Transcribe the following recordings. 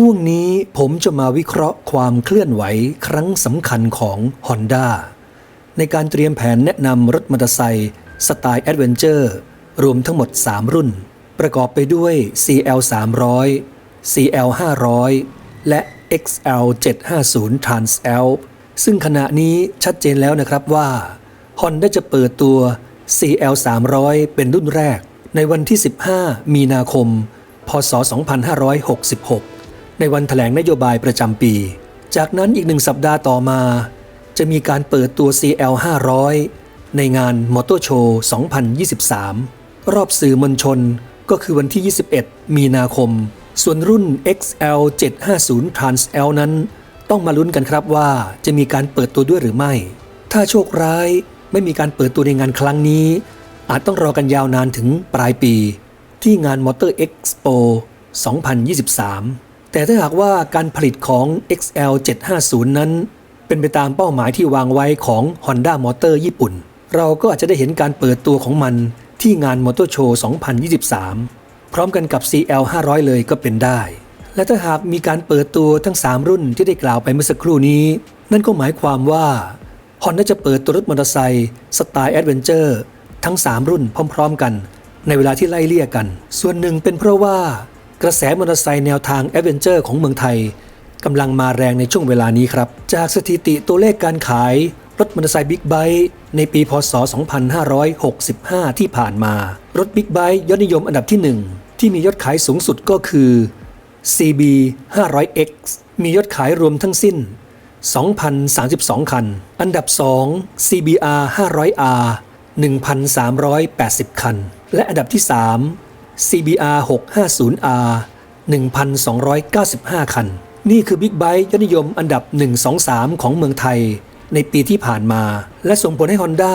ช่วงนี้ผมจะมาวิเคราะห์ความเคลื่อนไหวครั้งสำคัญของ Honda ในการเตรียมแผนแนะนำรถมอเตอร์ไซค์สไตล์แอดเวนเจอร์รวมทั้งหมด 3 รุ่น ประกอบไปด้วย CL 300 CL 500และ XL 750 Trans Alp ซึ่งขณะนี้ชัดเจนแล้วนะครับว่า Honda จะเปิดตัว CL 300เป็นรุ่นแรก ในวันที่ 15 มีนาคม พศ 2566 ในวันแถลงนโยบายประจำปี จากนั้นอีกหนึ่งสัปดาห์ต่อมา จะมีการเปิดตัว CL 500ในงานมอเตอร์โชว์2023 รอบสื่อมวลชนก็คือวันที่ 21 มีนาคม ส่วนรุ่น XL 750 Trans L นั้น ต้องมาลุ้นกันครับว่าจะมีการเปิดตัวด้วยหรือไม่ ถ้าโชคร้ายไม่มีการเปิดตัวในงานครั้งนี้ อาจต้องรอกันยาวนานถึงปลายปี ที่งาน Motor Expo 2023 แต่ถ้าหากว่าการผลิตของ XL 750 นั้น เป็นไปตามเป้าหมายที่วางไว้ของ Honda Motor ญี่ปุ่น เราก็อาจจะได้เห็นการเปิดตัวของมันที่งาน Motor Show 2023 พร้อมกันกับ CL 500 เลยก็เป็นได้ และถ้าหากมีการเปิดตัวทั้ง 3 รุ่นที่ได้กล่าวไปเมื่อสักครู่นี้ นั่นก็หมายความว่า Honda จะเปิดตัวรถมอเตอร์ไซค์สไตล์แอดเวนเจอร์ทั้ง 3 รุ่นพร้อม ๆ กัน ในเวลาที่ไล่เลี่ยกัน ส่วนหนึ่งเป็นเพราะว่า กระแสมอเตอร์ไซค์แนวทางแอดเวนเจอร์ของเมืองไทยกำลังมาแรงในช่วงเวลานี้ครับ จากสถิติตัวเลขการขายรถมอเตอร์ไซค์บิ๊กไบค์ในปีพศ 2565 ที่ผ่านมา รถบิ๊กไบค์ยอดนิยมอันดับที่ 1 ที่มียอดขายสูงสุดก็คือ CB 500X มียอดขายรวมทั้งสิ้น 2,032 คัน อันดับ 2 CBR 500R 1,380 คัน และอันดับที่ 3 CBR 650R 1,295 คัน นี่คือบิ๊กไบค์ยอดนิยมอันดับ 1-2-3 ของเมืองไทย ในปีที่ผ่านมา และส่งผลให้ Honda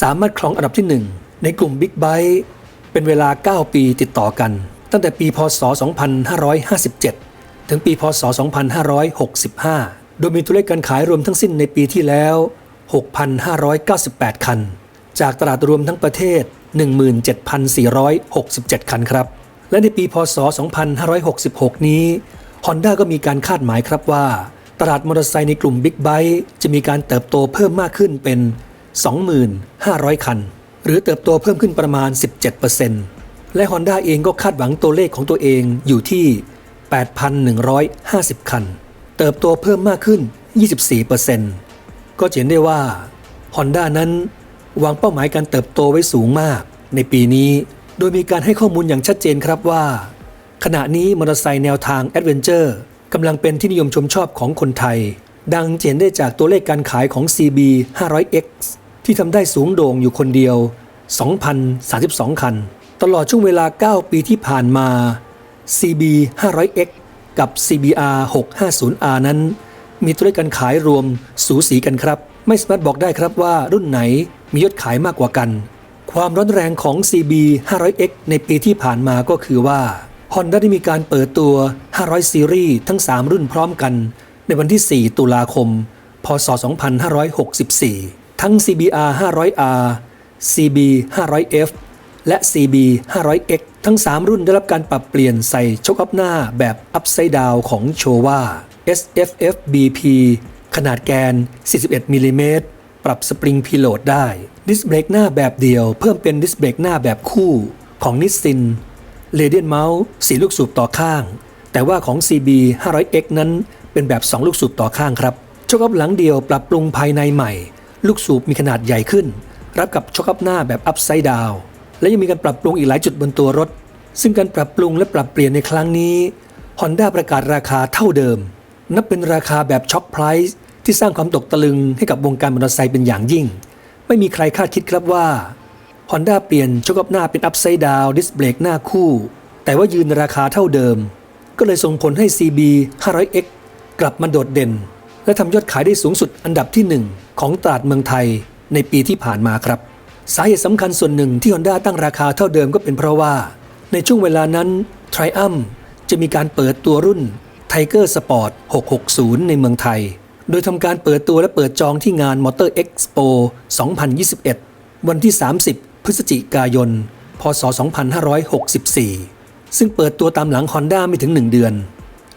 สามารถครองอันดับที่ 1 ในกลุ่มบิ๊กไบค์เป็นเวลา 9 ปีติดต่อกัน ตั้งแต่ปีพศ 2557 ถึงปีพศ 2565 โดยมีตัวเลขการขายรวมทั้งสิ้นในปีที่แล้ว 6,598 คัน จากตลาดรวมทั้งประเทศ 17,467 คันครับ และในปีพศ 2566 นี้ Honda ก็มีการคาดหมายครับว่า ตลาดมอเตอร์ไซค์ในกลุ่มบิ๊กไบค์จะมีการเติบโตเพิ่มมากขึ้นเป็น 2,500 คัน หรือเติบโตเพิ่มขึ้นประมาณ 17%และ Honda เองก็คาดหวังตัวเลขของตัวเองอยู่ที่ 8,150 คัน เติบโตเพิ่มมากขึ้น 24%ก็จะเห็นได้ว่า Honda นั้น วางเป้าหมายการเติบโตไว้สูงมาก ในปีนี้ โดยมีการให้ข้อมูลอย่างชัดเจนครับว่า ขณะนี้มอเตอร์ไซค์แนวทางแอดเวนเจอร์กำลังเป็นที่นิยมชมชอบของคนไทย ดังเห็นได้จากตัวเลขการขายของ CB 500X ที่ทำได้สูงโด่งอยู่คนเดียว 2,032 คัน ตลอดช่วงเวลา 9 ปีที่ผ่านมา CB 500X กับ CBR 650R นั้น มีตัวเลขการขายรวมสูสีกันครับ ไม่สามารถบอกได้ครับว่ารุ่นไหนมียอดขายมากกว่ากัน ความร้อนแรงของ CB 500X ในปีที่ผ่านมาก็คือว่า Honda ได้มีการเปิดตัว 500 ซีรีส์ทั้ง 3 รุ่นพร้อมกัน ในวันที่ 4 ตุลาคม พศ 2564 ทั้ง CBR 500R CB 500F และ CB 500X ทั้ง 3 รุ่นได้รับการปรับเปลี่ยนใส่ชกอัพหน้าแบบ Upside Down ของโชว่า SFF BP ขนาดแกน 41มิลลิเมตรปรับสปริงพีโลดได้ ดิสเบรกหน้าแบบเดียว เพิ่มเป็นดิสเบรกหน้าแบบคู่ของนิสซินเรเดียนเมาส์สีลูกสูบต่อข้าง แต่ว่าของ CB 500X นั้นเป็นแบบ 2 ลูกสูบต่อข้างครับชกอัพหลังเดียวปรับปรุงภายในใหม่ ลูกสูบมีขนาดใหญ่ขึ้น รับกับชกอัพหน้าแบบ Upside Down และยังมีการปรับปรุงอีกหลายจุดบนตัวรถ ซึ่งการปรับปรุงและปรับเปลี่ยนในครั้งนี้ Honda ประกาศราคาเท่าเดิม นับเป็นราคาแบบช็อคไพรส์ที่สร้างความตกตะลึงให้กับวงการมอเตอร์ไซค์เป็นอย่างยิ่ง ไม่มีใครคาดคิดครับว่า Honda เปลี่ยนชกอัพหน้าเป็น Upside Down ดิสเบรกหน้าคู่ แต่ว่ายืนราคาเท่าเดิม ก็เลยส่งผลให้ CB 500X กลับมาโดดเด่น และทำยอดขายได้สูงสุดอันดับที่ 1 ของตลาดเมืองไทยในปีที่ผ่านมาครับ สาเหตุสำคัญส่วนหนึ่งที่ Honda ตั้งราคาเท่าเดิมก็เป็นเพราะว่า ในช่วงเวลานั้น Triumph จะมีการเปิดตัวรุ่น Tiger Sport 660 ในเมืองไทย โดยทำการเปิดตัวและเปิดจองที่งาน Motor Expo 2021 วันที่ 30 พฤศจิกายน พศ 2564 ซึ่งเปิดตัวตามหลัง Honda ไม่ถึง 1 เดือน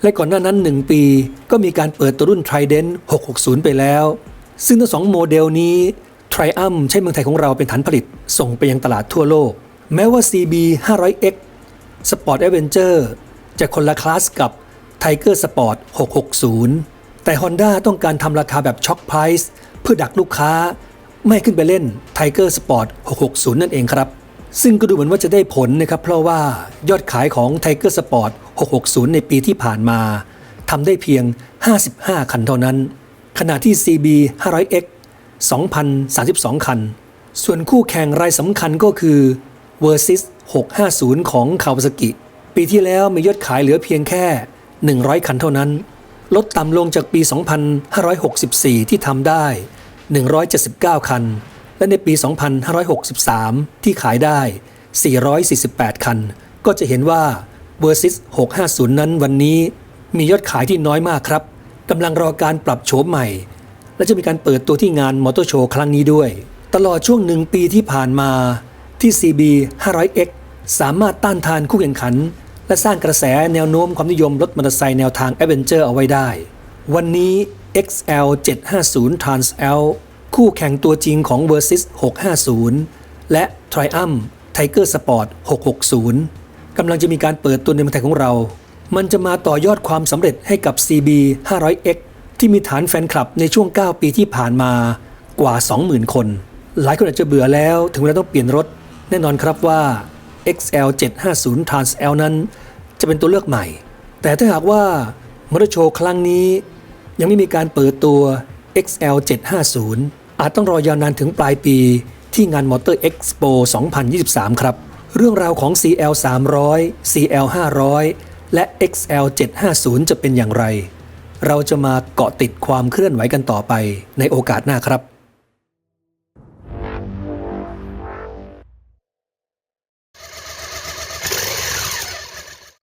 แและก่อนหน้านั้น 1 ปีก็มีการเปิดตัวรุ่น Trident 660 ไปแล้ว ซึ่งทั้งสองโมเดลนี้ Triumph ใช้เมืองไทยของเราเป็นฐานผลิตส่งไปยังตลาดทั่วโลก แม้ว่า CB 500X Sport Adventure จะคนละคลาสกับ Tiger Sport 660 แต่ Honda ต้องการทำราคาแบบช็อคไพรส์เพื่อดักลูกค้า ไม่ขึ้นไปเล่น Tiger Sport 660 นั่นเองครับ ซึ่งก็ดูเหมือนว่าจะได้ผลนะครับ เพราะว่ายอดขายของ Tiger Sport 660 ในปีที่ผ่านมาทำได้เพียง 55 คันเท่านั้น ขณะที่ CB 500X 2,032 คัน ส่วนคู่แข่งรายสำคัญก็คือ Versys 650 ของ Kawasaki ปีที่แล้วมียอดขายเหลือเพียงแค่ 100 คันเท่านั้น ลดต่ำลงจากปี 2564 ที่ทำได้ 179 คัน และในปี 2563 ที่ขายได้ 448 คัน ก็จะเห็นว่า Versys 650 นั้นวันนี้มียอดขายที่น้อยมากครับกำลังรอการปรับโฉมใหม่ และจะมีการเปิดตัวที่งานมอเตอร์โชว์ครั้งนี้ด้วย ตลอดช่วงหนึ่งปีที่ผ่านมาที่ CB 500X สามารถต้านทานคู่แข่งขัน และสร้างกระแสแนวโน้มความนิยมรถมอเตอร์ไซค์แนวทาง a d v e n t u r e เอาไว้ได้ วันนี้ XL 750 Trans L คู่แข่งตัวจริงของ Versys 650 และ Triumph Tiger Sport 660 กำลังจะมีการเปิดตัวในเมืองไทยของเรา มันจะมาต่อยอดความสำเร็จให้กับ CB 500X ที่มีฐานแฟนคลับในช่วง 9 ปีที่ผ่านมากว่า 20,000 คน หลายคนอาจจะเบื่อแล้วถึงเวลาต้องเปลี่ยนรถ แน่นอนครับว่า XL 750 Trans L นั้น จะเป็นตัวเลือกใหม่ แต่ถ้าหากว่ามอเตอร์โชว์ครั้งนี้ ยังไม่มีการเปิดตัว XL 750 อาจต้องรอยาวนานถึงปลายปีที่งาน Motor Expo 2023 ครับ เรื่องราวของ CL 300 CL 500 และ XL 750 จะเป็นอย่างไร เราจะมาเกาะติดความเคลื่อนไหวกันต่อไปในโอกาสหน้าครับ